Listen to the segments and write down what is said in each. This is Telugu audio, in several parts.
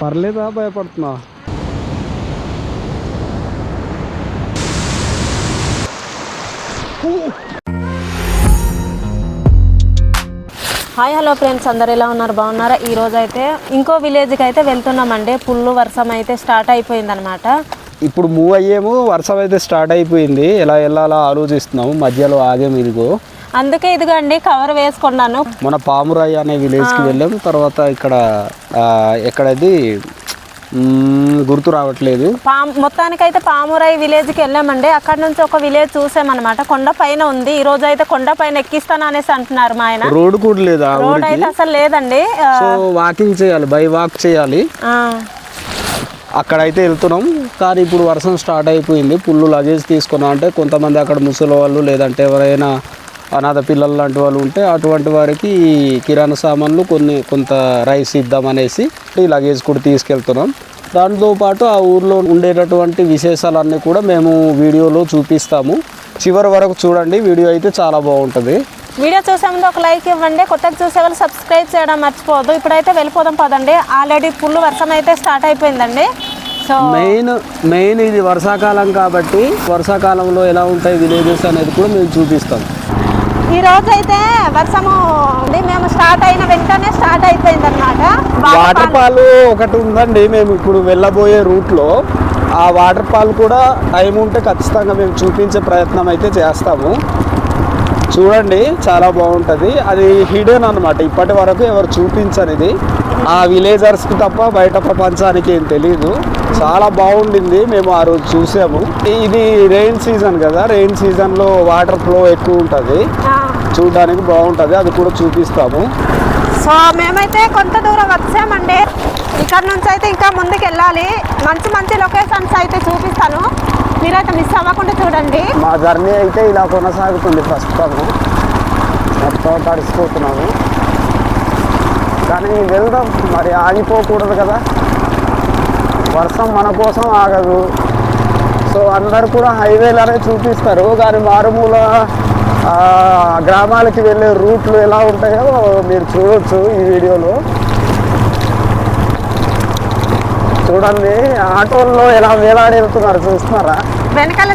పర్లేదా భయపడుతున్నా. హాయ్ హలో ఫ్రెండ్స్ అందరు ఎలా ఉన్నారు? బాగున్నారా? ఈ రోజు అయితే ఇంకో విలేజ్కి అయితే వెళ్తున్నామండి. ఫుల్ వర్షం అయితే స్టార్ట్ అయిపోయింది అనమాట ఇప్పుడు మూవ్ అయ్యేము వర్షం అయితే స్టార్ట్ అయిపోయింది. ఎలా వెళ్ళాలా ఆలోచిస్తున్నాము. మధ్యలో ఆగేము ఇదిగో. అందుకే ఇదిగోండి కవర్ వేసుకున్నాను. మన పామురాయి అనే విలేజ్కి వెళ్ళాం. తర్వాత ఇక్కడ ఎక్కడది? గుర్తు రావట్లేదు. పాము మొత్తానికైతే పామురాయి విలేజ్కి వెళ్ళామండి. అక్కడ నుంచి ఒక విలేజ్ చూసామన్నమాట. కొండ పైన ఉంది. ఈ రోజు అయితే కొండ పైన ఎక్కిస్తాను అనేసి అంటున్నారు మా ఆయన. రోడ్ కూడా లేదు ఆ రోడ్ అయితే అసలు లేదండి. సో వాకింగ్ చేయాలి బై వాక్ చేయాలి. అక్కడైతే వెళ్తున్నాం. కానీ ఇప్పుడు వర్షం స్టార్ట్ అయిపోయింది. పుల్లు లగేజ్ తీసుకున్నాం అంటే కొంతమంది అక్కడ ముసలి వాళ్ళు లేదంటే ఎవరైనా అనాథ పిల్లలు లాంటి వాళ్ళు ఉంటే అటువంటి వారికి కిరాణా సామాన్లు కొన్ని కొంత రైస్ ఇద్దామనేసి ఈ లగేజ్ కూడా తీసుకెళ్తున్నాం. దాంతో పాటు ఆ ఊర్లో ఉండేటటువంటి విశేషాలన్నీ కూడా మేము వీడియోలో చూపిస్తాము. చివరి వరకు చూడండి వీడియో అయితే చాలా బాగుంటుంది. వీడియో చూసే ముందు ఒక లైక్ ఇవ్వండి. కొత్తగా చూసే వాళ్ళు సబ్స్క్రైబ్ చేయడం మర్చిపోవద్దు. ఇప్పుడైతే వెళ్ళిపోదాం పదండి. ఆల్రెడీ ఫుల్ వర్షం అయితే స్టార్ట్ అయిపోయిందండి. సో మెయిన్ మెయిన్ ఇది వర్షాకాలం కాబట్టి వర్షాకాలంలో ఎలా ఉంటాయి విలేజెస్ అనేది కూడా మేము చూపిస్తాం. ఈ రోజు అయితే వర్షము ఉంది. మేము స్టార్ట్ అయిన వెంటనే స్టార్ట్ అయిపోయింది అనమాట వాటర్ ఫాల్ ఒకటి ఉందండి. మేము ఇప్పుడు వెళ్ళబోయే రూట్లో ఆ వాటర్ ఫాల్ కూడా టైం ఉంటే ఖచ్చితంగా మేము చూపించే ప్రయత్నం అయితే చేస్తాము. చూడండి చాలా బాగుంటుంది. అది హిడెన్ అనమాట ఇప్పటి వరకు ఎవరు చూపించనిది ఆ విలేజర్స్కి తప్ప బయట ప్రపంచానికి ఏం తెలియదు చాలా బాగుండింది. మేము ఆ రోజు చూసాము. ఇది రెయిన్ సీజన్ కదా. రెయిన్ సీజన్లో వాటర్ ఫ్లో ఎక్కువ ఉంటుంది. చూడడానికి బాగుంటుంది అది కూడా చూపిస్తాము. సో మేమైతే కొంత దూరం వచ్చామండి. ఇక్కడ నుంచి అయితే ఇంకా ముందుకు వెళ్ళాలి మంచి మంచి లొకేషన్స్ అయితే చూపిస్తాను. మీరైతే మిస్ అవ్వకుండా చూడండి. మా జర్నీ అయితే ఇలా కొనసాగుతుంది ప్రస్తుతము మొత్తం తడిసిపోతున్నాము. కానీ వెళ్దాం మరి ఆగిపోకూడదు కదా. వర్షం మన కోసం ఆగదు. సో అందరు కూడా హైవేలనే చూపిస్తారు. కానీ మారుమూల గ్రామాలకి వెళ్ళే రూట్లు ఎలా ఉంటాయో మీరు చూడొచ్చు ఈ వీడియోలో. చూడండి ఆటోల్లో ఎలా వేలాడెళ్తున్నారు చూస్తున్నారా?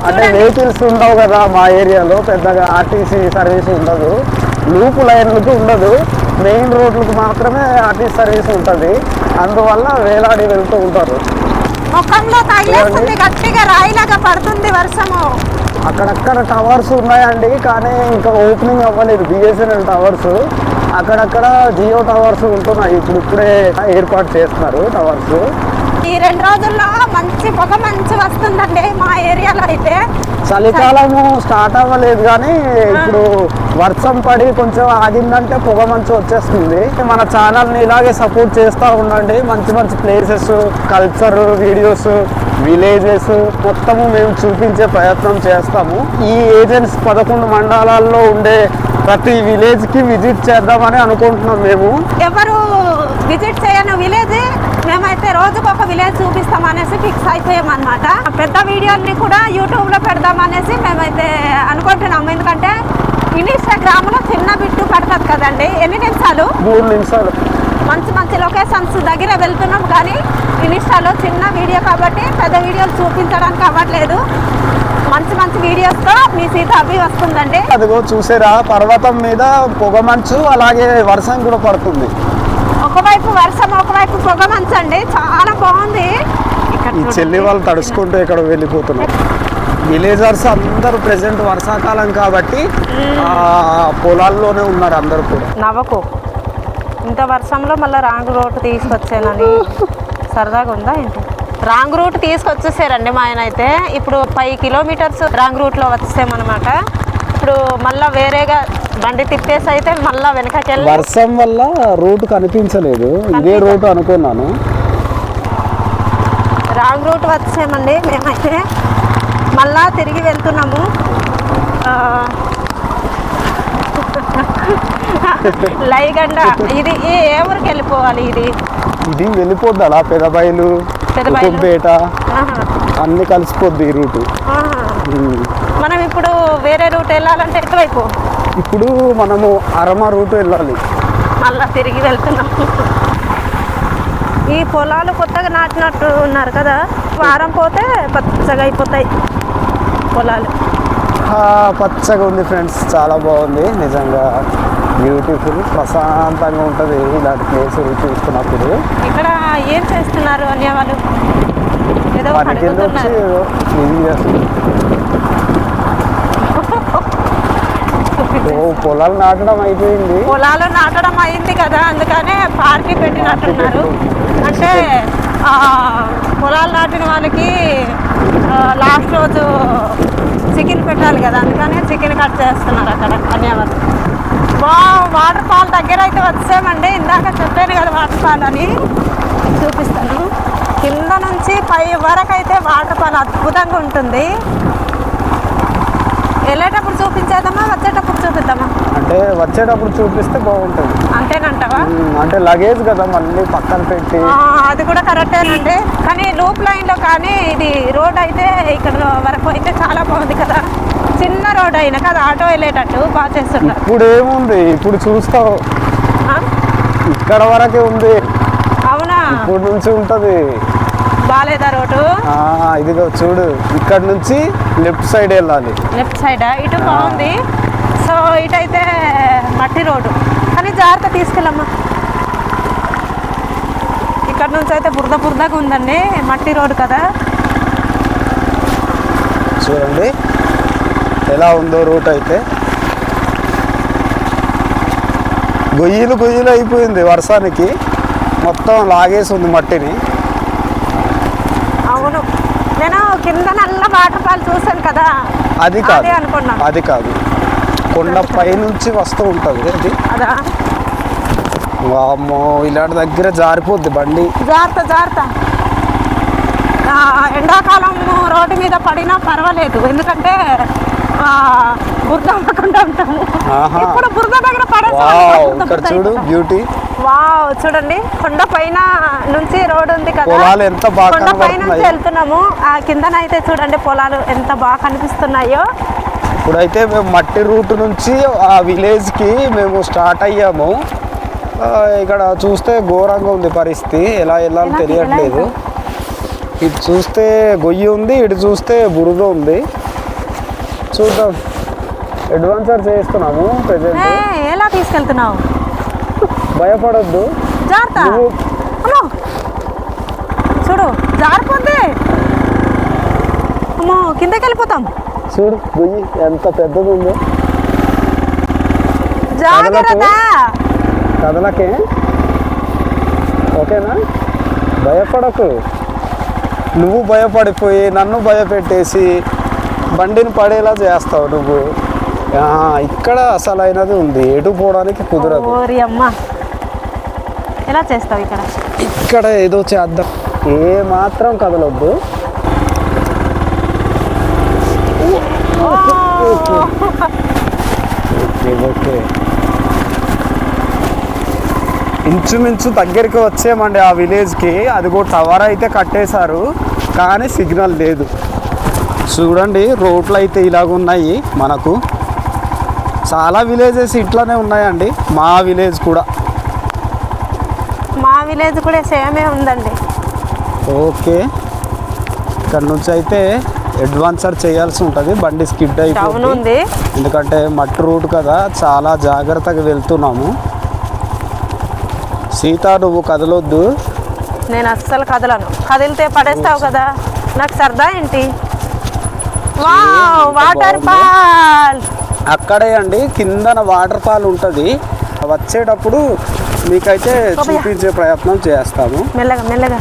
అంటే వెహికల్స్ ఉండవు కదా మా ఏరియాలో పెద్దగా ఆర్టీసీ సర్వీస్ ఉండదు. లూపు లైన్లకు ఉండదు. మెయిన్ రోడ్లకు మాత్రమే ఆర్టీసీ సర్వీస్ ఉంటుంది. అందువల్ల వేలాడి వెళ్తూ ఉంటారు. ముఖంలో తగిలేస్తుంది గట్టిగా రాయిలాగా పడుతుంది వర్షము. అక్కడక్కడ టవర్స్ ఉన్నాయండి కానీ ఇంకా ఓపెనింగ్ అవ్వలేదు. BSNL towers. అక్కడక్కడ జియో టవర్స్ ఉంటున్నాయి. ఇప్పుడు ఇప్పుడే ఏర్పాటు చేస్తున్నారు టవర్స్. ఈ రెండు రోజుల్లో మంచి పొగ మంచి వస్తుందండి మా ఏరియాలో అయితే. చలికాలము స్టార్ట్ అవ్వలేదు కానీ ఇప్పుడు వర్షం పడి కొంచెం ఆగిందంటే పొగ మంచి వచ్చేస్తుంది. మన ఛానల్ని ఇలాగే సపోర్ట్ చేస్తూ ఉండండి. మంచి మంచి ప్లేసెస్ కల్చర్ వీడియోస్ విలేజెస్ మొత్తము మేము చూపించే ప్రయత్నం చేస్తాము. ఈ ఏజెంట్స్ పదకొండు మండలాల్లో ఉండే ప్రతి విలేజ్కి విజిట్ చేద్దామని అనుకుంటున్నాం మేము. ఎవరు విజిట్ చేయని విలేజ్ మేమైతే రోజుకు ఒక విలేజ్ చూపిస్తాం అనేసి ఫిక్స్ అయిపోయాం అనమాట పెద్ద వీడియోల్ని కూడా యూట్యూబ్లో పెడదాం అనేసి మేమైతే అనుకుంటున్నాము. ఎందుకంటే ఇన్స్టాగ్రామ్లో చిన్న బిట్టు పడుతుంది కదండి. ఎన్ని నిమిషాలు? మూడు నిమిషాలు. మంచి మంచి లొకేషన్స్ దగ్గర వెళ్తున్నాం కానీ ఇన్స్టాలో చిన్న వీడియో కాబట్టి పెద్ద వీడియోలు చూపించడానికి అవ్వట్లేదు. మంచి మంచి వీడియోస్తో మీ సీత అవి వస్తుందండి. అదిగో చూసారా పర్వతం మీద పొగ మంచు అలాగే వర్షం కూడా పడుతుంది. ఒకవైపు వర్షం ఒకవైపు పొగ మంచు అండి చాలా బాగుంది. ఈ. చెల్లి వాళ్ళు తడుచుకుంటూ ఇక్కడ వెళ్ళిపోతున్నారు. విలేజర్స్ అందరూ ప్రెసెంట్ వర్షాకాలం కాబట్టి పొలాల్లోనే ఉన్నారు అందరూ కూడా. నవ్వకు. ఇంత వర్షంలో మళ్ళీ రాంగ్ రూట్ తీసుకొచ్చానని. సరదాగా ఉందా ఏంటి? రాంగ్ రూట్ తీసుకొచ్చేసారండి మా ఆయన అయితే. ఇప్పుడు ఫైవ్ కిలోమీటర్స్ రాంగ్ రూట్లో వచ్చేసామన్నమాట. ఇప్పుడు మళ్ళీ వేరేగా బండి తిప్పేసి అయితే మళ్ళీ వెనకకి వర్షం వల్ల రూట్ కనిపించలేదు. ఇదే రూట్ అనుకున్నాను. రాంగ్ రూట్ వచ్చామండి మేమైతే. మళ్ళా తిరిగి వెళ్తున్నాము. లైగండ ఇది ఏ ఊరికి వెళ్ళిపోవాలి ఇది? ఇది వెళ్ళిపోద్ది అలా పెదబయలు పెదబయలు. కుకుంపేట ఆహా, అన్ని కలిసిపోద్ది ఈ రూటు. మనం ఇప్పుడు వేరే రూట్ వెళ్ళాలంటే ఎటువైపు? ఇప్పుడు మనము అరమ రూట్ వెళ్ళాలి. మళ్ళా తిరిగి వెళ్తున్నాము ఈ పొలాలు కొత్తగా నాటినట్టు ఉన్నారు కదా వారం పోతే పచ్చగా అయిపోతాయి పొలాలు. పచ్చగా ఉంది ఫ్రెండ్స్ చాలా బాగుంది. నిజంగా బ్యూటిఫుల్ ప్రశాంతంగా ఉంటుంది ఇలాంటి ప్లేస్ చూస్తున్నప్పుడు. ఇక్కడ ఏం చేస్తున్నారు అనే వాళ్ళు? ఏదో ఏదో ఇది చేస్తుంది. ఓ పొలాలు నాటడం అయిపోయింది. పొలాలు నాటడం అయింది కదా అందుకనే పార్టీ పెట్టినట్టున్నారు. అంటే పొలాలు నాటిన వాళ్ళకి లాస్ట్ రోజు చికెన్ పెట్టాలి కదా అందుకనే చికెన్ కట్ చేస్తున్నారు అక్కడ కన్యావారు. వా వాటర్ ఫాల్ దగ్గర అయితే వచ్చామండి. ఇందాక చెప్పాను కదా వాటర్ ఫాల్ అని. చూపిస్తాను. కింద నుంచి పై వరకు అయితే వాటర్ ఫాల్ అద్భుతంగా ఉంటుంది. వెళ్ళేటప్పుడు చూపించేద్దామా వచ్చేటప్పుడు చూపిద్దామా? అంటే వచ్చేటప్పుడు చూపిస్తే బాగుంటుంది. అంతేనంటావా? అంటే లగేజ్ కదా మళ్ళీ పక్కన పెట్టి. అది కూడా కరెక్టేనండి కానీ లూప్ లైన్లో కానీ ఇది రోడ్ అయితే ఇక్కడ వరకు అయితే చాలా బాగుంది కదా. చిన్న రోడ్ అయినా కదా ఆటో వెళ్ళేటట్టు బాగా చేస్తున్నారు. ఇప్పుడు ఏముంది? ఇప్పుడు చూస్తావు? ఇక్కడ వరకే ఉంది. అవునా? ఇప్పుడు నుంచి ఉంటది. బాగాలేదా రోడ్డు? ఇదిగో చూడు. ఇక్కడ నుంచి లెఫ్ట్ సైడ్ వెళ్ళాలి. లెఫ్ట్ సైడ్ ఇటు బాగుంది. సో ఇటు అయితే మట్టి రోడ్డు. కానీ జాగ్రత్త తీసుకెళ్ళమ్మా. ఇక్కడ నుంచి అయితే బురద బురదగా ఉందండి మట్టి రోడ్డు కదా. చూడండి ఎలా ఉందో రూట్ అయితే. గొయ్యిలు గొయ్యిలు అయిపోయింది వర్షానికి. మొత్తం లాగేసి ఉంది మట్టిని. అవును. నేను కింద నల్ల వాటర్ ఫాల్ చూసాను కదా. అది కాదు. అనుకున్నాను అది కాదు. కొండ పై నుంచి వస్తూ ఉంటుంది అది. వామ్మో ఇలాంటి దగ్గర జారిపోద్ది బండి. జాగ్రత్త జాగ్రత్త. ఎండాకాలం రోడ్డు మీద పడినా పర్వాలేదు. ఎందుకంటే ఆ, బురద అవ్వకుండా ఉంటాము. ఇప్పుడు బురద దగ్గర ఇక్కడ చూడు. బ్యూటీ వావ్ చూడండి. కొండ పైన నుంచి రోడ్ ఉంది కదా. ఎంత బాగా కొండ పై నుంచి కనబడుతున్నాయి. వెళ్తున్నాము. ఆ కిందనైతే చూడండి పొలాలు ఎంత బాగా కనిపిస్తున్నాయో. ఇప్పుడైతే మేము మట్టి రూట్ నుంచి ఆ విలేజ్కి మేము స్టార్ట్ అయ్యాము. ఇక్కడ చూస్తే ఘోరంగా ఉంది పరిస్థితి. ఎలా వెళ్ళాలో తెలియట్లేదు. ఇటు చూస్తే గొయ్యి ఉంది ఇటు చూస్తే బురద ఉంది. చూద్దాం. అడ్వాన్సర్ చేస్తున్నాము ప్రజెంట్ ఎలా తీసుకెళ్తున్నావు? భయపడొద్దు. చూడు జారిపోద్ది. అమ్మో కిందకి వెళ్ళిపోతాం చూడు గొయ్యి ఎంత పెద్దది ఉందో. కదలకే? ఓకేనా? భయపడకు. నువ్వు భయపడిపోయి నన్ను భయపెట్టేసి బండిని పడేలా చేస్తావు నువ్వు. ఇక్కడ అసలైనది ఉంది. ఎటు పోవడానికి కుదరదు. ఎలా చేస్తావు ఇక్కడ? ఇక్కడ ఏదో చేద్దాం. ఏ మాత్రం కదలొద్దు ఓ, ఓకే ఓకే ఇంచుమించు దగ్గరికి వచ్చామండి ఆ విలేజ్కి. అదిగో టవర్ అయితే కట్టేశారు కానీ సిగ్నల్ లేదు. చూడండి రోడ్లు అయితే ఇలాగ ఉన్నాయి మనకు. చాలా విలేజెస్ ఇట్లానే ఉన్నాయండి మా విలేజ్ కూడా. మా విలేజ్ కూడా సేమే ఉందండి. ఓకే. ఇక్కడ నుంచి అయితే అడ్వాన్సర్ చేయాల్సి ఉంటుంది. బండి స్కిడ్ అయిపోతుంది ఉంది. ఎందుకంటే మట్టి రోడ్ కదా చాలా జాగ్రత్తగా వెళ్తున్నాము. సీత నువ్వు కదలొద్దు. నేను అస్సలు కదలను. కదిలితే పడేస్తావు కదా. నాకు సరదా ఏంటి? Wow waterfall. అక్కడే అండి కిందన వాటర్ ఫాల్ ఉంటుంది. వచ్చేటప్పుడు మీకైతే. చూపించే ప్రయత్నం చేస్తాము. మెల్లగా మెల్లగా.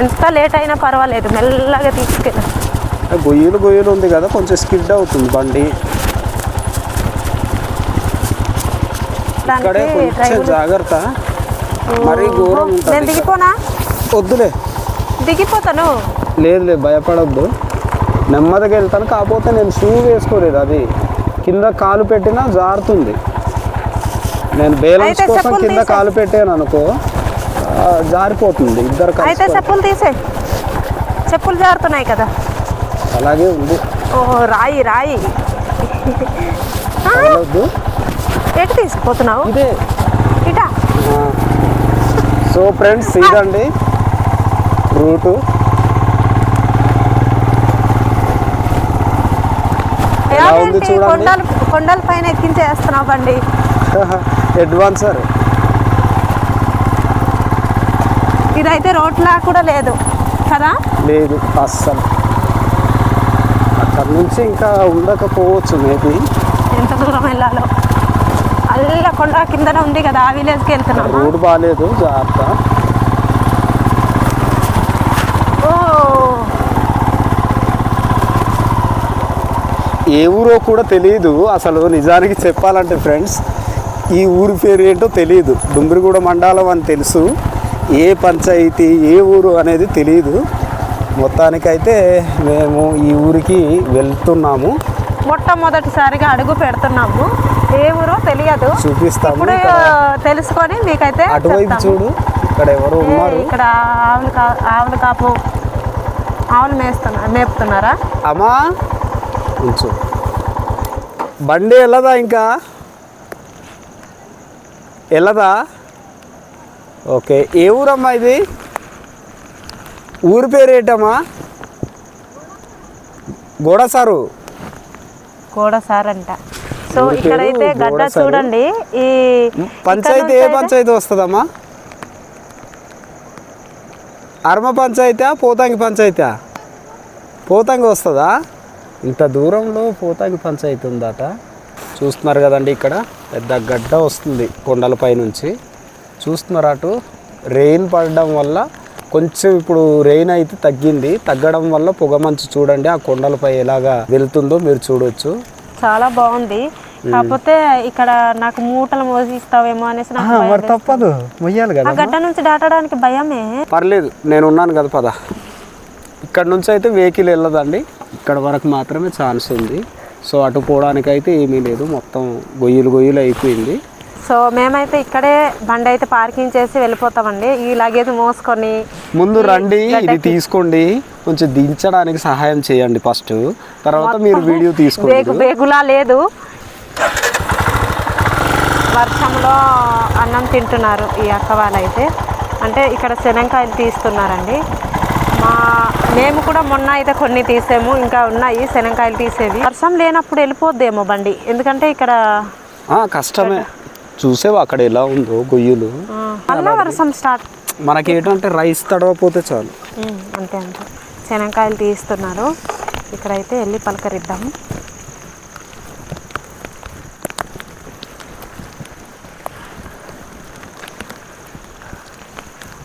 ఎంత లేట్ అయినా పర్వాలేదు మెల్లగా తీసుకెళ్ళి. గొయ్యలు గొయ్యలు ఉంది కదా కొంచెం స్కిడ్ అవుతుంది బండి. ఇక్కడే కొంచెం జాగ్రత్త. మరీ ఘోరం నేను దిగిపోనా? వద్దులే. దిగిపోతాను. లేదు లేదు భయపడొద్దు. నెమ్మదిగా వెళ్తాను కాకపోతే నేను షూ వేసుకోలేదు అది. కింద కాలు పెట్టినా జారుతుంది. నేను బ్యాలెన్స్ అయితే కోసం కింద. కాలు పెట్టాను అనుకో. జారిపోతుంది. ఇద్దరు అయితే చెప్పులు తీసే. చెప్పులు జారుతున్నాయి కదా. అలాగే ఉంది. ఓ రాయి రాయి. ఎటు తీసుకుపోతున్నావు? ఇదే. ఇటా. సో ఫ్రెండ్స్ ఇదండి. రూటు. కొండల పైన ఎక్కించేస్తున్నావు బండి? అడ్వాన్సర్. ఇదైతే రోడ్లా కూడా లేదు కదా? లేదు అస్సలు. అక్కడ నుంచి ఇంకా ఉండకపోవచ్చు మేబీ. ఎంత దూరం వెళ్ళాలో. అల్ల కొండ కిందనే ఉంది కదా ఆ విలేజ్కి వెళ్తున్నాము రోడ్ బాగాలేదు జాగ్రత్త. ఓ. ఏ ఊరో కూడా తెలియదు అసలు నిజానికి చెప్పాలంటే ఫ్రెండ్స్. ఈ ఊరి పేరు ఏంటో తెలియదు డుంబ్రిగూడ మండలం అని తెలుసు. ఏ పంచాయతీ ఏ ఊరు అనేది తెలియదు మొత్తానికైతే మేము ఈ ఊరికి వెళ్తున్నాము. మొట్టమొదటిసారిగా అడుగు పెడుతున్నాము. ఏ ఊరో తెలియదు. చూపిస్తాము. ఇప్పుడు తెలుసుకొని మీకైతే అటువైపు. చూడు. ఇక్కడ ఎవరు ఉన్నారు. ఇక్కడ ఆవులు కా ఆవులు కాపు ఆవులు మేస్తున్నా మేపుతున్నారా? అమ్మా ఉంచు. బండి వెళ్ళదా ఇంకా? వెళ్ళదా ఓకే. ఏ ఊరమ్మా ఇది? ఊరి పేరు ఏంటమ్మా గోడసారు. కూడా సార్ అంట సో ఇక్కడైతే గడ్డ గోడసారు. చూడండి. ఈ పంచాయతీ ఏ పంచాయతీ వస్తుందమ్మా? అర్మ పంచాయతీ పోతాంగి పంచాయతీ పోతాంగి వస్తుందా? ఇంత దూరంలో పోతాంగి పంచాయతీ ఉందట. చూస్తున్నారు కదండి ఇక్కడ. పెద్ద గడ్డ వస్తుంది కొండలపై నుంచి చూస్తున్నారు అటు. రెయిన్ పడడం వల్ల కొంచెం ఇప్పుడు రెయిన్ అయితే తగ్గింది. తగ్గడం వల్ల పొగమంచు చూడండి ఆ కొండలపై ఎలాగా వెళ్తుందో మీరు చూడొచ్చు. చాలా బాగుంది. కాకపోతే ఇక్కడ నాకు మూటలు మోసిస్తావేమో అనేసి మరి తప్పదు. మొయ్యాలి కదా గడ్డ నుంచి దాటడానికి భయమే. పర్లేదు నేను ఉన్నాను కదా పద. ఇక్కడ నుంచి అయితే వెహికల్ వెళ్ళదండి. ఇక్కడ వరకు మాత్రమే ఛాన్స్ ఉంది. సో అటు పోవడానికి అయితే ఏమీ లేదు. మొత్తం గొయ్యలు గొయ్యలు అయిపోయింది. సో మేమైతే ఇక్కడే బండి అయితే పార్కింగ్ చేసి వెళ్ళిపోతామండి. ఈ లగేజ్ మోసుకొని ముందు రండి ఇది తీసుకోండి. కొంచెం దించడానికి సహాయం చేయండి ఫస్ట్. తర్వాత మీరు వీడియో తీసుకోండి. బేగులా లేదు. వర్షంలో అన్నం తింటున్నారు ఈ అక్క వాళ్ళైతే. అంటే ఇక్కడ శనక్కాయలు తీస్తున్నారండి. మా మేము కూడా మొన్న అయితే కొన్ని తీసాము ఇంకా ఉన్నాయి శనక్కాయలు తీసేవి. వర్షం లేనప్పుడు వెళ్ళిపోద్దేమో బండి. ఎందుకంటే ఇక్కడ కష్టమే. చూసేవా అక్కడ ఎలా ఉందో గొయ్యలు? ఆ, మళ్ళా వర్షం స్టార్ట్. మనకి ఏంటంటే రైస్ తడవపోతే చాలు. అంతే అంతే. శనక్కాయలు తీస్తున్నారు. ఇక్కడైతే వెళ్ళి పలకరిద్దాము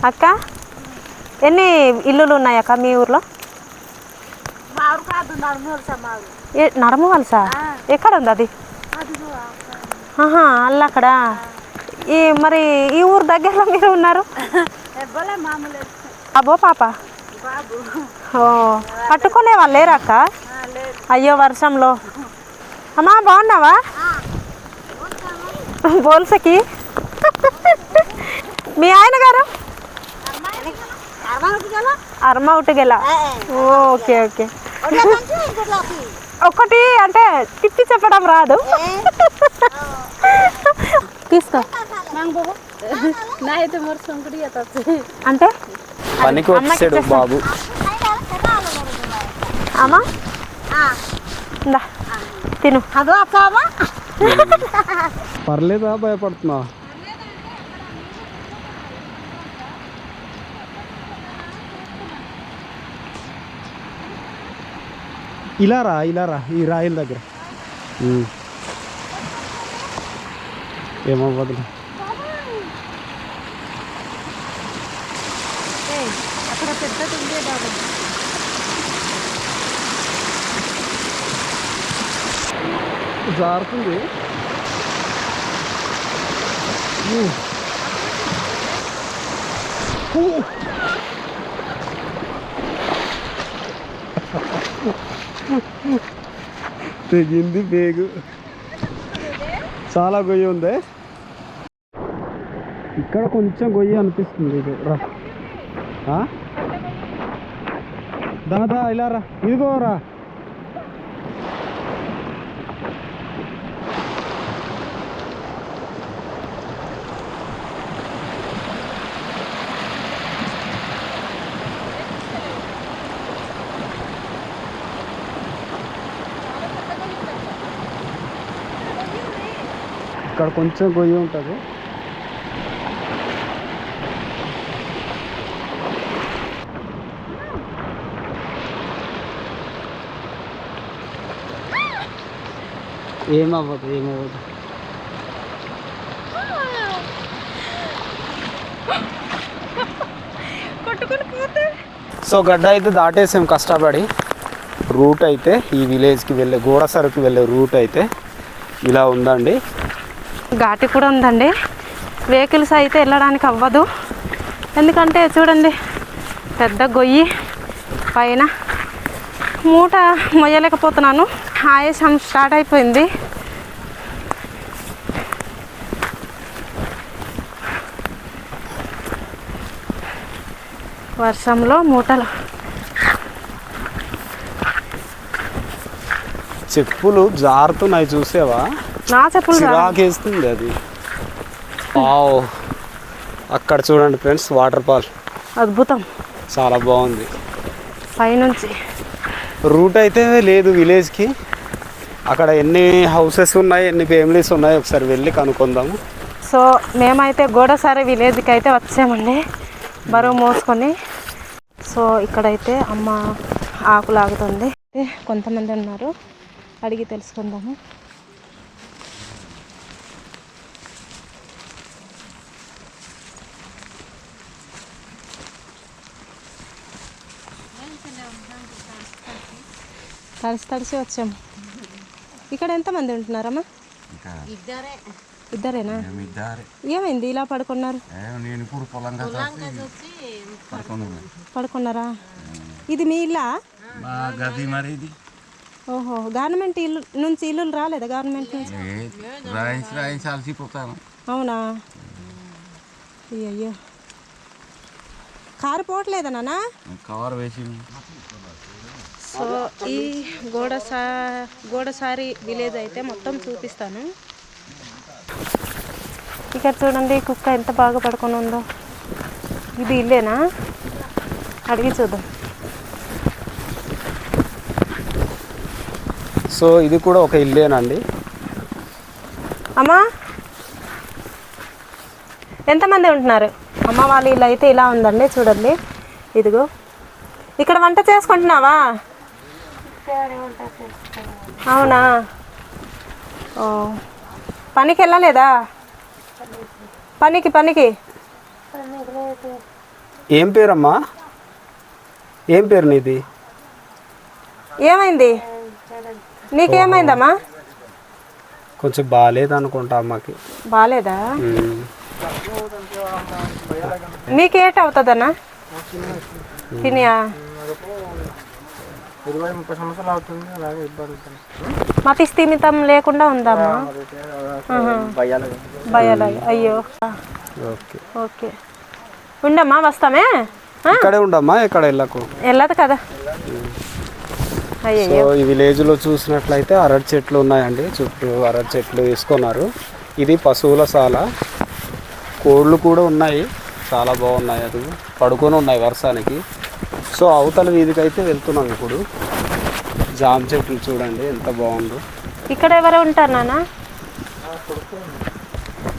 అక్క ఎన్ని ఇల్లులు ఉన్నాయి అక్క మీ ఊర్లో ఏ నడమ వలసా? ఎక్కడ ఉంది అది? ఆహా అల్ల అక్కడ. ఈ మరి ఈ ఊరు దగ్గరలో మీరు ఉన్నారు? అబ్బో పాప. ఓ పట్టుకునే వాళ్ళు లేరా అక్క? అయ్యో వర్షంలో. అమ్మా బాగున్నావా? బోల్సకి. మీ ఆయన గారు? అర్మ ఉట్టుకెలా ఓకే ఓకే. ఒకటి అంటే తిప్పి చెప్పడం రాదు. తీసుకో. అంటే? పనికి వచ్చాడు బాబు. అమ్మా? తిను. పర్లేదా భయపడుతున్నా? ఇలా రా ఇలా రా ఈ రాయిల దగ్గర ఉమ్. ఏమవ్వదు జారుతుంది. ఉమ్. తెగింది బేగు. చాలా గొయ్యి ఉంది? ఇక్కడ కొంచెం గొయ్యి అనిపిస్తుంది ఇది. రా. ఆ? దాదా ఇలా రా. ఇదిగో రా. కొంచెం గొయ్యి ఉంటుంది. ఏమవ్వదు ఏమవ్వదు. సో గడ్డ అయితే దాటేసాం కష్టపడి. రూట్ అయితే ఈ విలేజ్కి వెళ్ళే గోడసరకు వెళ్ళే రూట్ అయితే ఇలా ఉందండి. ఘాటి కూడా ఉందండి. వెహికల్స్ అయితే వెళ్ళడానికి అవ్వదు. ఎందుకంటే చూడండి పెద్ద గొయ్యి పైన మూట మొయ్యలేకపోతున్నాను. ఆయాసం స్టార్ట్ అయిపోయింది. వర్షంలో మూటలు. చెప్పులు జారుతున్నాయి చూసావా? నా చెప్పులు రా. చిరాకేస్తుంది అది. వావ్. అక్కడ చూడండి ఫ్రెండ్స్ వాటర్ ఫాల్. అద్భుతం. చాలా బాగుంది. పైనుంచి. రూట్ అయితే లేదు విలేజ్కి. అక్కడ ఎన్ని హౌసెస్ ఉన్నాయి ఎన్ని ఫ్యామిలీస్ ఉన్నాయి ఒకసారి వెళ్ళి కనుక్కుందాము. సో మేమైతే గోడసారి విలేజ్కి అయితే వచ్చామండి బరువు మోసుకొని. సో ఇక్కడైతే అమ్మ ఆకు లాగుతుంది కొంతమంది ఉన్నారు అడిగి తెలుసుకుందాము. తడిసి తడిసి వచ్చాము. ఇక్కడ ఎంతమంది ఉంటున్నారమ్మా? ఇద్దరేనా? ఇద్దరే. ఏమైంది? ఇలా పడుకున్నారు? పడుకున్నారా? ఇది మీ ఇల్లా? మా గది మరి ఇది. ఓహో గవర్నమెంట్ ఇల్లు నుంచి ఇల్లులు రాలేదా గవర్నమెంట్ నుంచి? అవునా? అయ్యయ్యో. కారు పోవట్లేదా నాన్న? కవర్ వేసి సో ఈ గోడసా గోడసారి విలేజ్ అయితే మొత్తం చూపిస్తాను. ఇక్కడ చూడండి కుక్క ఎంత బాగా పడుకొని ఉందో. ఇది ఇల్లేనా? అడిగి చూద్దాం. సో ఇది కూడా ఒక ఇల్లేనండి. అమ్మా! ఎంతమంది ఉంటున్నారు? అమ్మ వాళ్ళ ఇల్లు అయితే ఇలా ఉందండి చూడండి. ఇదిగో. ఇక్కడ వంట చేసుకుంటున్నావా? అవునా? ఓ. పనికి వెళ్ళలేదా పనికి పనికి. ఏం పేరమ్మా? ఏం పేరు నీది? ఏమైంది? నీకేమైందమ్మా? కొంచెం బాగాలేదు అనుకుంటా అమ్మకి. బాగాలేదా. నీకేట అవుతుందన్నా తినియా? మతి స్థిమితం లేకుండా ఉందమ్మా? అయ్యో. ఓకే. ఓకే. ఉండమ్మా వస్తామే? ఇక్కడే ఉండమ్మా ఇక్కడ వెళ్ళకు? వెళ్ళదు కదా. సో ఈ విలేజ్లో చూసినట్లయితే అరటి చెట్లు ఉన్నాయండి. చుట్టూ అరటి చెట్లు వేసుకున్నారు. ఇది పశువుల సాల. కోళ్ళు కూడా ఉన్నాయి. చాలా బాగున్నాయి. అది పడుకొని ఉన్నాయి వర్షానికి. సో అవతల వీధికి అయితే వెళ్తున్నాం ఇప్పుడు. జామ చెట్లు చూడండి ఎంత బాగుందో. ఇక్కడ ఎవరు ఉంటారు నాన్న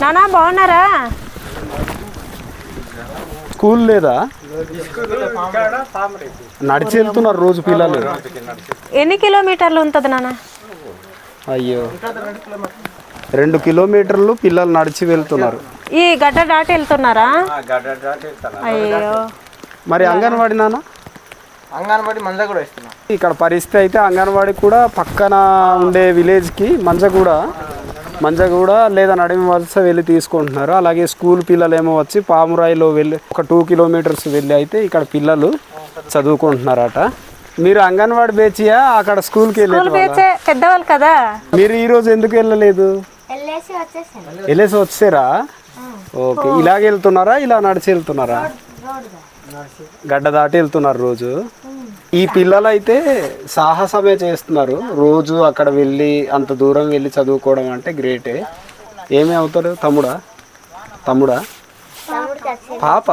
నానా బాగున్నారా? స్కూల్ లేదా? నడిచి వెళ్తున్నారు రోజు పిల్లలు. ఎన్ని కిలోమీటర్లు ఉంటుంది నాన్న అయ్యో. రెండు కిలోమీటర్లు పిల్లలు నడిచి వెళ్తున్నారు. ఈ గడ్డ దాటి వెళ్తున్నారా? అయ్యో. మరి అంగన్వాడి నాన్న అంగన్వాడి మంద కూడా ఇస్తున్నా. ఇక్కడ పరిస్థితి అయితే అంగన్వాడి కూడా పక్కన ఉండే విలేజ్కి మంజగూడ మంజగూడ లేదా నడిమి వలస వెళ్ళి తీసుకుంటున్నారు. అలాగే స్కూల్ పిల్లలు ఏమో వచ్చి పామురాయిలో వెళ్ళి ఒక టూ కిలోమీటర్స్ వెళ్ళి అయితే ఇక్కడ పిల్లలు చదువుకుంటున్నారట. మీరు అంగన్వాడి బేచియా? అక్కడ స్కూల్కి స్కూల్ వెళ్ళి పేచే పెద్దవాళ్ళు కదా. మీరు ఈ రోజు ఎందుకు వెళ్ళలేదు? వెళ్ళేసి వచ్చారా ఓకే. ఇలాగ వెళ్తున్నారా? ఇలా నడిచి వెళ్తున్నారా? గడ్డ దాటి వెళ్తున్నారు రోజు. ఈ పిల్లలు అయితే సాహసమే చేస్తున్నారు. రోజు అక్కడ వెళ్ళి అంత దూరం వెళ్ళి చదువుకోవడం అంటే గ్రేటే ఏమి అవుతారు? తమ్ముడా? తమ్ముడా? పాప?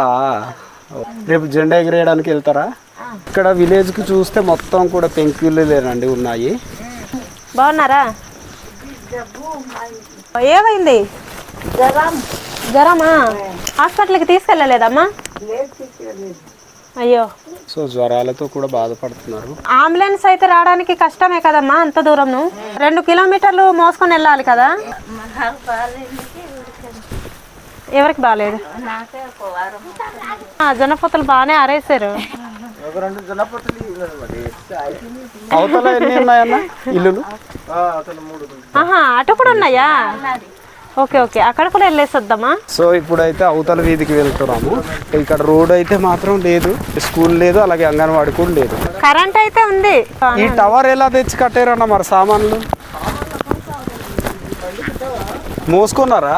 రేపు జెండా ఎగిరేయడానికి వెళ్తారా? ఇక్కడ విలేజ్కి చూస్తే మొత్తం కూడా పెంకులేనండి ఉన్నాయి. బాగున్నారా? ఏమైంది? జ్వరమా హాస్పిటల్కి తీసుకెళ్ళలేదమ్మా? అయ్యో. సో జ్వరాలతో కూడా బాధపడుతున్నారు. అంబులెన్స్ అయితే రావడానికి కష్టమే కదమ్మా అంత దూరం రెండు కిలోమీటర్లు మోసుకొని వెళ్ళాలి కదా? ఎవరికి బాగాలేదు ఆ, జొన్నపొత్తులు బాగానే ఆరేసారు జనపతులు అవతల ఎన్ని ఉన్నాయన్న? ఇల్లులు? ఆహా అటు కూడా ఉన్నాయా? Okay okay. అక్కడ కూడా వెళ్ళేసి వద్దామా సో ఇప్పుడైతే అవతల వీధికి వెళ్తున్నాము. ఇక్కడ రోడ్ అయితే మాత్రం లేదు స్కూల్ లేదు అలాగే అంగన్వాడి కూడా లేదు. కరెంట్ అయితే ఉంది. ఈ టవర్ ఎలా తెచ్చి కట్టారన్న మరి సామాన్లు? మోసుకున్నారా?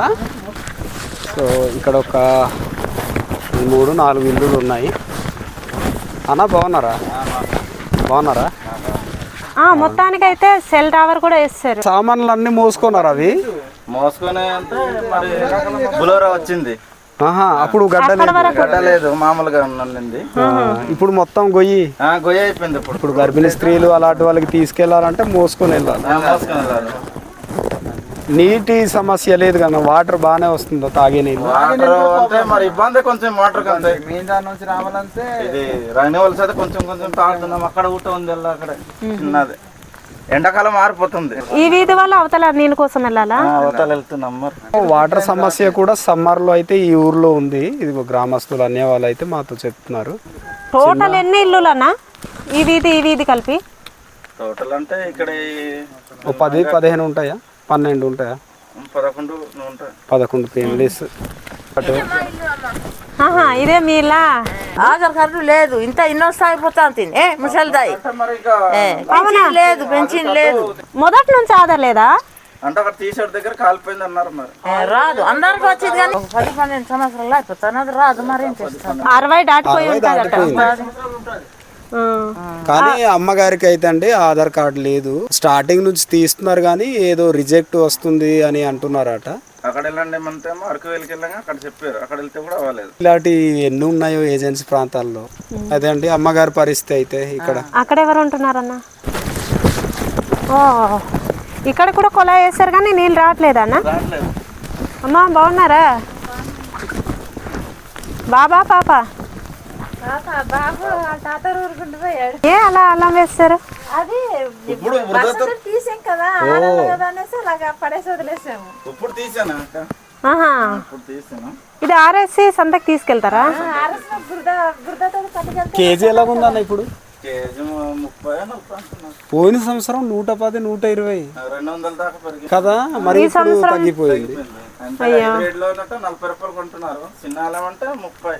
సో ఇక్కడ ఒక మూడు నాలుగు ఇల్లులు ఉన్నాయి. అన్న బాగున్నారా? బాగున్నారా? ఆ, మొత్తానికైతే సెల్ టవర్ కూడా వేస్తారు. సామాన్లు అన్ని మోసుకున్నారా అవి? మోసుకొని అంటే మరి బులోరా వచ్చింది. ఆహా అప్పుడు గడ్డ లేదు. గడ్డ లేదు మామూలుగా ఇప్పుడు మొత్తం గొయ్యి. ఆ, గొయ్య అయిపోయింది ఇప్పుడు. ఇప్పుడు గర్భిణీ స్త్రీలు అలాంటి వాళ్ళకి తీసుకెళ్ళాలంటే మోసుకొని వెళ్ళాలి. నీటి సమస్య లేదు కదా వాటర్ బాగానే వస్తుందో తాగే నీళ్ళు? వాటర్ అంటే మరి ఇబ్బంది కొంచెం వాటర్ అంతే మీ దాని నుంచి రావాలంటే ఇది రెన్యువల్స్ అయితే కొంచెం కొంచెం తాగుతున్నాం. అక్కడ ఊట ఉంది వెళ్ళా అక్కడ. చిన్నది. ఎండాకాలం మారిపోతుంది. ఈ వీధి వల్ల అవతల నీళ్ళ కోసం వెళ్ళాలా? ఆ, అవతల వెళ్తున్నాం మరి. వాటర్ సమస్య కూడా సమ్మర్లో అయితే ఈ ఊర్లో ఉంది. ఇది గ్రామస్తులు అనే వాళ్ళు అయితే మాతో చెప్తున్నారు. టోటల్ ఎన్ని ఇల్లులన్నా? ఈ వీధి ఈ వీధి కలిపి? టోటల్ అంటే ఇక్కడ పది పదిహేను ఉంటాయా? పన్నెండు ఉంటాయా? పదకొండు పదకొండు ఫ్యామిలీస్ అటు. ఇదే మీలా? ఆధార్ కార్డు లేదు. ఇంత ఇన్నోస్ అయిపోతుంది ఏ ముసలిదాయి. లేదు పెన్షన్ లేదు. మొదటి నుంచి ఆధార్ లేదా? అంటే అక్కడ టీషర్ట్ దగ్గర కాలిపోయింది అన్నారు మరి. ఏ, రాదు. అందరికి వచ్చింది కానీ ఒక పది పన్నెండు సంవత్సరాలు అయిపోతాను అది రాదు మరి ఏం చేస్తాను అరవై దాటిపోయి ఉంటుందట. ఆ. కానీ అమ్మగారికి అయితే అండి ఆధార్ కార్డు లేదు. స్టార్టింగ్ నుంచి తీస్తున్నారు కానీ ఏదో రిజెక్ట్ వస్తుంది అని అంటున్నారట. అక్కడ వెళ్ళండి ఏమంటేమో అరకు వెళ్ళకి అక్కడ చెప్పారు. అక్కడ వెళ్తే కూడా అవ్వలేదు. ఇలాంటి ఎన్ని ఉన్నాయో ఏజెన్సీ ప్రాంతాల్లో? అదే అండి అమ్మగారి పరిస్థితి అయితే ఇక్కడ. అక్కడ ఎవరు ఉంటున్నారన్న? ఓ ఇక్కడ కూడా కొలా వేస్తారు కానీ నీళ్ళు రావట్లేదా అన్న రావట్లేదు. అమ్మా బాగున్నారా? బాబా పాప? ఏ అలా అల్లం వేస్తారు? అది ఇప్పుడు తీసాం కదా అనేసి అలాగా పడేసి వదిలేసాము. ఇప్పుడు తీసాను ఇది ఆర్ఎస్సి సంతకి తీసుకెళ్తారా? కేజీ ఎలా ఉందన్న ఇప్పుడు? పోయిన సంవత్సరం నూట పది నూట ఇరవై. కదా మరి తగ్గిపోయింది. అంటే లో నలభై రూపాయలు కొంటున్నారు. చిన్న అల్లం అంటే ముప్పై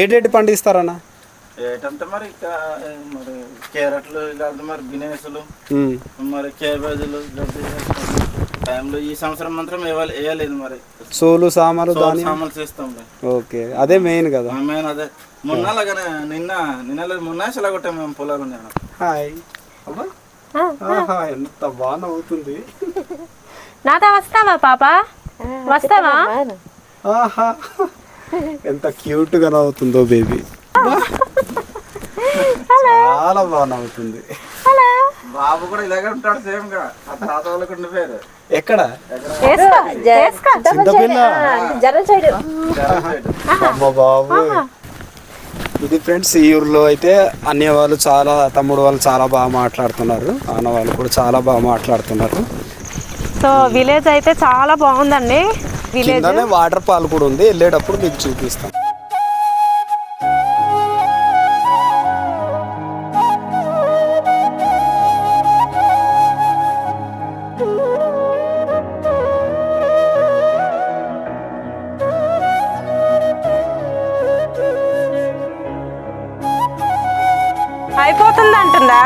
ఏటేటి పండిస్తారన్న? ఏటంటే మరి ఇక మరి క్యారెట్లు ఇలాంటి మరి బినేసులు. మరి కేబేజీలు టైంలో ఈ సంవత్సరం మాత్రం వేయాలి వేయలేదు మరి. సోలు సామాలు సామాన్లు చేస్తాం ఓకే. అదే మెయిన్ కదా. మేము అదే. మొన్న అలాగనే నిన్న నిన్న లేదు, మొన్న అసలు కొట్టాం మేము పొలాలు నేను హాయ్. అబ్బా. ఆహా, ఎంత బాగా నవ్వుతుంది. నాతో వస్తావా పాప? వస్తావా? ఆహా. ఎంత క్యూట్గా నవ్వుతుందో బేబీ. చాలా బాగా నవ్వుతుంది. బాబు కూడా ఇలాగే ఉంటాడు సేమ్గా. తాత వాళ్ళకి ఉండిపోయారు ఎక్కడ? బాబు ఇది ఫ్రెండ్స్ ఈ ఊర్లో అయితే అన్నయ్య వాళ్ళు చాలా తమ్ముడు వాళ్ళు చాలా బాగా మాట్లాడుతున్నారు. అన్న వాళ్ళు కూడా చాలా బాగా మాట్లాడుతున్నారు. సో విలేజ్ అయితే చాలా బాగుందండి. విలేజ్. వాటర్ ఫాల్ కూడా ఉంది. వెళ్ళేటప్పుడు మీకు చూపిస్తాం. అయిపోతుంది అంటుందా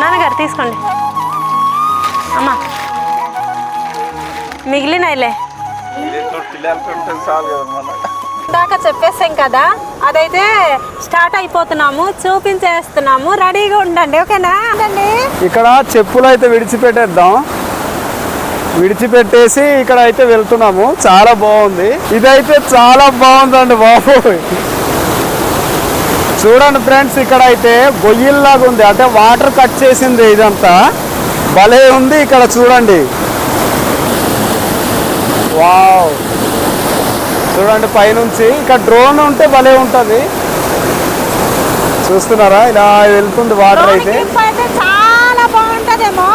నాన్నగారు తీసుకోండి. దాకా చెప్పేసాం కదా అదైతే స్టార్ట్ అయిపోతున్నాము చూపించేస్తున్నాము రెడీగా ఉండండి ఓకేనా? ఇక్కడ చెప్పులు అయితే విడిచిపెట్టేద్దాం. విడిచిపెట్టేసి ఇక్కడ అయితే వెళ్తున్నాము. చాలా బాగుంది. ఇదైతే చాలా బాగుందండి బాబు. చూడండి ఫ్రెండ్స్ ఇక్కడ అయితే గొయ్యిల్లాగా ఉంది. అంటే వాటర్ కట్ చేసింది ఇదంతా. భలే ఉంది ఇక్కడ చూడండి. వావ్. చూడండి పైనుంచి ఇక్కడ డ్రోన్ ఉంటే భలే ఉంటుంది. చూస్తున్నారా? ఇలా వెళ్తుంది వాటర్ అయితే. చాలా బాగుంటదేమో.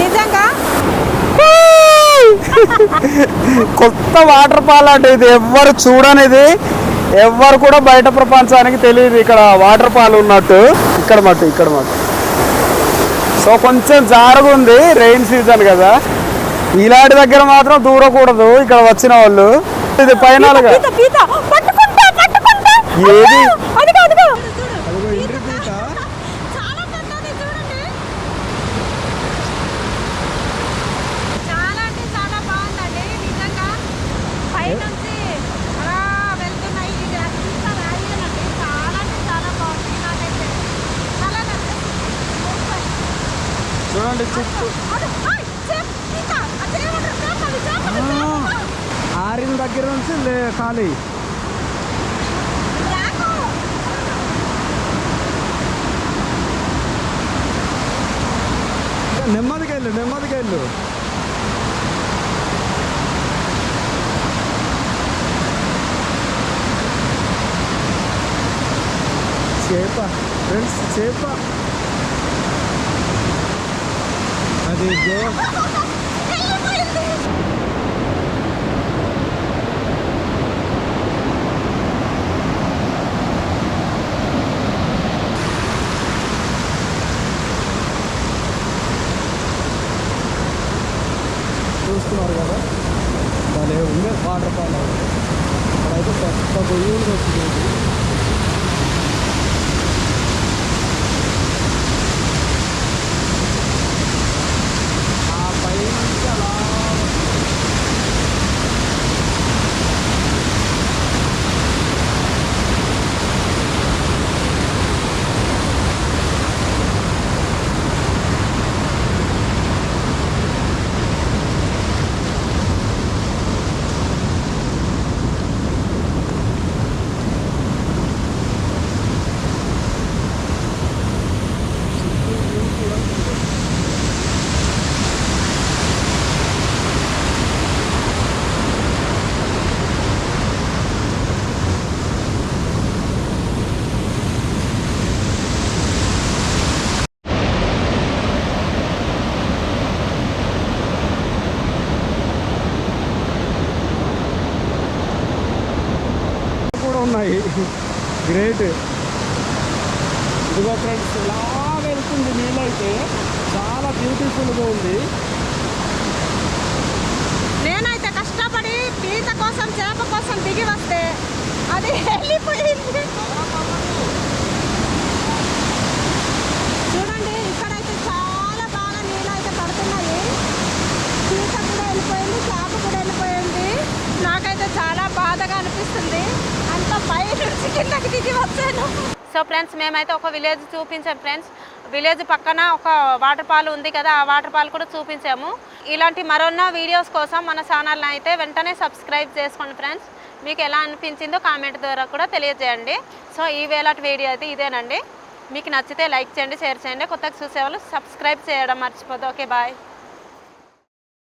నిజంగా. కొత్త వాటర్ ఫాల్ అంటే ఇది. ఎవ్వరు చూడనిది. ఎవ్వరు కూడా బయట ప్రపంచానికి తెలియదు ఇక్కడ వాటర్ ఫాల్ ఉన్నట్టు. ఇక్కడ మట్టు ఇక్కడ మట్టు సో కొంచెం జారుగుంది రెయిన్ సీజన్ కదా. ఇలాంటి దగ్గర మాత్రం దూరకూడదు. ఇక్కడ వచ్చిన వాళ్ళు. ఇది పైన ఏది? అదిగో అదిగో ఎండ్రి పీత చాలా పెద్దది చూడండి చాలా అంటే చాలా బాగుందండి నిజంగా పైనుంచి అలా వెళ్తున్నాయి ఇది అత్యంత రాయేనండి చాలా అంటే చాలా బాగుంది నాకైతే చాలా నచ్చింది. సూపర్. చూడండి చుట్టూ అదే, ఆయ్, చేప, పీత, అది ఏమంటారు? చేపలు, చేపలు, చేపలు. ఆరిన దగ్గర నుంచి లే- ఖాళీ రాకు. నెమ్మదిగా వెళ్ళు నెమ్మదిగా వెళ్ళు చేప ఫ్రెండ్స్ చేప అది ఇదో. చూస్తున్నారు కదా భలే ఉంది వాటర్ ఫాల్ ఇక్కడైతే పెద్ద గొయ్యూలు వచ్చింది ఆ పై నుంచి అలా కూడా ఉన్నాయి గ్రేట్ ఇదిగో ఫ్రెండ్స్ ఇలా వెళ్తుంది నీళ్ళైతే. చాలా బ్యూటిఫుల్గా ఉంది. నేనైతే కష్టపడి పీత కోసం చేప కోసం దిగి వస్తే అది వెళ్ళిపోయింది చూడండి ఇక్కడైతే చాలా బాగా నీళ్ళు అయితే పడుతున్నాయి పీత కూడా వెళ్ళిపోయింది చేప కూడా వెళ్ళిపోయింది నాకైతే చాలా బాధగా అనిపిస్తుంది. అంత పై నుంచి కిందకి దిగి వచ్చాను. సో ఫ్రెండ్స్ మేమైతే ఒక విలేజ్ చూపించాం ఫ్రెండ్స్. విలేజ్ పక్కన ఒక వాటర్ ఫాల్ ఉంది కదా ఆ వాటర్ ఫాల్ కూడా చూపించాము. ఇలాంటి మరొన్న వీడియోస్ కోసం మన ఛానల్ని అయితే వెంటనే సబ్స్క్రైబ్ చేసుకోండి ఫ్రెండ్స్. మీకు ఎలా అనిపించిందో కామెంట్ ద్వారా కూడా తెలియజేయండి. సో ఈ వీడియో అయితే ఇదేనండి. మీకు నచ్చితే లైక్ చేయండి షేర్ చేయండి. కొత్తగా చూసేవాళ్ళు సబ్స్క్రైబ్ చేయడం మర్చిపోద్దు. Okay bye.